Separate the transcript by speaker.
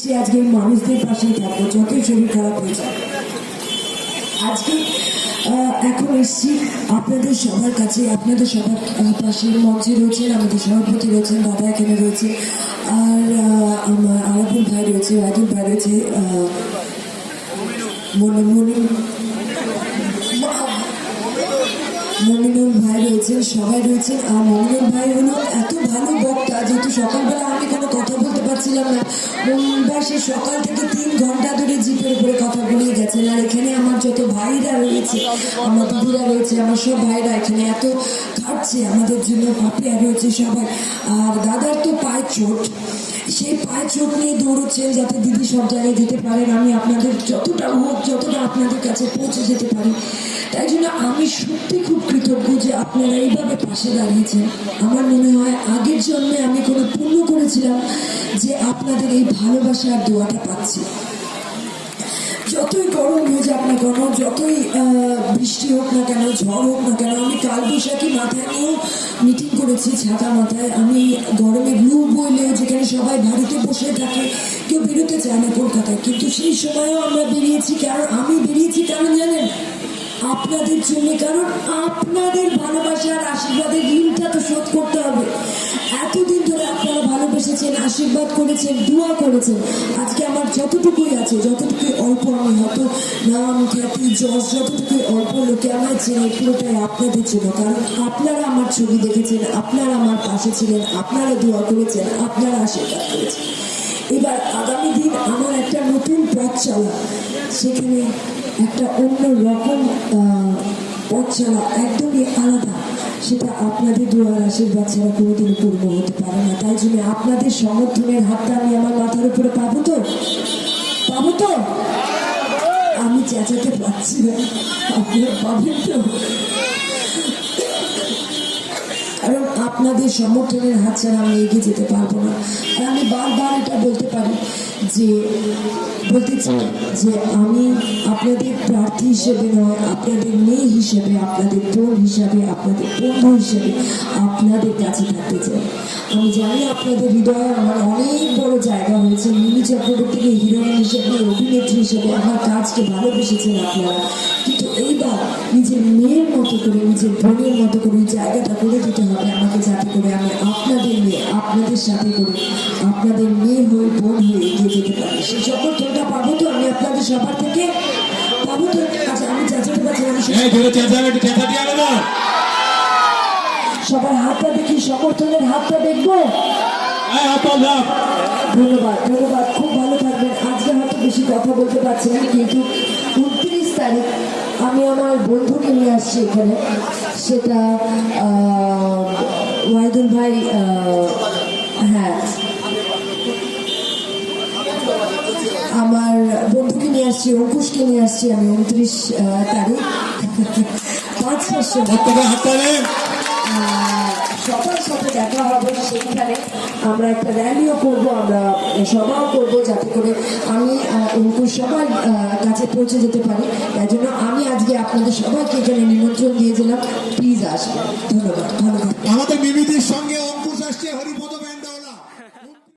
Speaker 1: সে আজকে মানুষদের পাশেই থাকব যতই শরীর খারাপ হয়ে যায় আজকে এখন এসছি আপনাদের সবার কাছে, আপনাদের সবার পাশে মঞ্চে রয়েছেন, আমাদের সভাপতি রয়েছেন, দাদা এখানে রয়েছে, আর আমার আরাবুল ভাই রয়েছে রাজুল ভাই রয়েছে মনে ভাই রয়েছেন, সবাই রয়েছেন, আর মমিনুল ভাই হলো এত ভালো বক্তা, যেহেতু সকালবেলা আমি কোনো পারছিলাম না। মঙ্গলবার সে সকাল থেকে তিন ঘণ্টা ধরে জিপের উপরে কথা বলেই গেছেন আর এখানে আমার যত ভাইরা রয়েছে, আমার দিদিরা রয়েছে, আমার সব ভাইরা এখানে এত খাটছে আমাদের জন্য পাপিয়া রয়েছে সবাই। আর দাদার চোট সেই পায়ে চোট নিয়ে দৌড়চ্ছেন যাতে দিদি সব জায়গায় যেতে পারেন। আমি আপনাদের যতটা হোক, যতটা আপনাদের কাছে পৌঁছে যেতে পারি। তাই জন্য আমি সত্যি খুব কৃতজ্ঞ যে আপনারা এইভাবে পাশে দাঁড়িয়েছেন। আমার মনে হয় আগের জন্মে আমি কোনো পুণ্য করেছিলাম যে আপনাদের এই ভালোবাসা আর দোয়াটা পাচ্ছি। যতই গরম হয়ে যাক না কেন, যতই বৃষ্টি হোক না কেন, ঝড় হোক না কেন, আমি কালবৈশাখী মাথায় নিয়েও মিটিং করেছি, ছাতা মাথায়। আমি গরমে গ্লু বইলেও যেখানে সবাই বাড়িতে বসে থাকে, কেউ বেরোতে চায় না কলকাতায়। কিন্তু সেই সময়ও আমরা বেরিয়েছি কারণ আমি বেরিয়েছি কারণ জানেন? আপনাদের জন্য, কারণ আপনাদের ভালোবাসার আশীর্বাদের ঋণটা তো শোধ করতে হবে। আপনারা ভালোবেসেছেন আশীর্বাদ করেছেন, দোয়া করেছেন। আজকে আমার যতটুকুই আছে, যতটুকুই অল্প আমি হয়তো নাম খ্যাতি যশ যতটুকুই অল্প লোকে আমার চেনে, পুরোটাই আপনাদের জন্য। কারণ আপনারা আমার ছবি দেখেছেন, আপনারা আমার পাশে ছিলেন, আপনারা দোয়া করেছেন, আপনারা আশীর্বাদ করেছেন। এবার আগামী দিন আমার একটা নতুন পথ চলা। সেখানে একটা অন্য রকম পথ চলা একদমই আলাদা। সেটা আপনাদের দোয়ার আশীর্বাদ ছাড়া কোনোদিন পূর্ণ হতে পারে না। তাই জন্য আপনাদের সমর্থনের হাতটা আমি আমার মাথার উপরে পাবো তো? পাবো তো? আমি চেঁচাতে পারছি না। আপনারা পাবেন তো? আপনাদের সমর্থনের হাত ছাড়া আমি এগিয়ে যেতে পারব না। আর আমি বারবার এটা বলতে পারি যে বলতে চাই যে আমি আপনাদের প্রার্থী হিসেবে নয় আপনাদের মেয়ে হিসেবে আপনাদের বোন হিসাবে আপনাদের বন্ধু হিসেবে আপনাদের কাছে থাকতে চাই। আমি জানি আপনাদের হৃদয়ে আমার অনেক বড় জায়গা হয়েছে। মিনি চক্রবর্তীকে হিরোইন হিসেবে অভিনেত্রী হিসেবে আমার কাজকে ভালোবেসেছেন আপনারা। কিন্তু এইবার নিজের মেয়ের মতো করে নিজের বোনের মতো করে জায়গাটা করে দিতে হবে। আমাকে যাতে করে আমি আপনাদের মেয়ে আপনাদের সাথে করে আপনাদের মেয়ে হয়ে বোন হয়ে এগিয়ে যেতে পারি। সেই সমর্থনটা পাবো তো আমি আপনাদের সবার থেকে? পাবো তো? আচ্ছা আমি চাচাতে পারছি আমি
Speaker 2: না
Speaker 1: সবার হাতটা দেখি সমর্থনের হাতটা দেখব? ধন্যবাদ ধন্যবাদ খুব ভালো থাকবেন। আজকে হয়তো বেশি কথা বলতে পারছি না কিন্তু উনত্রিশ তারিখ আমি আমার বন্ধুকে নিয়ে আসছি এখানে। সেটা আহ, ওয়াহিদুল ভাই হ্যাঁ। আমার বন্ধুকে নিয়ে আসছি, অঙ্কুশকে নিয়ে আসছি আমি উনত্রিশ তারিখ। পাঁচ
Speaker 2: হাত
Speaker 1: সবার সাথে দেখা হবে, সেখানে আমরা একটা র্যালিও করব, আমরা সভাও করব যাতে করে আমি উনকু সবার কাছে পৌঁছে যেতে পারি। তাই জন্য আমি আজকে আপনাদের সবাইকে এখানে নিমন্ত্রণ দিয়েছিলাম। প্লিজ আসবেন। ধন্যবাদ। ধন্যবাদ
Speaker 2: আমাদের মিমিদির সঙ্গে অঙ্কুশ আসছে, হরিপদ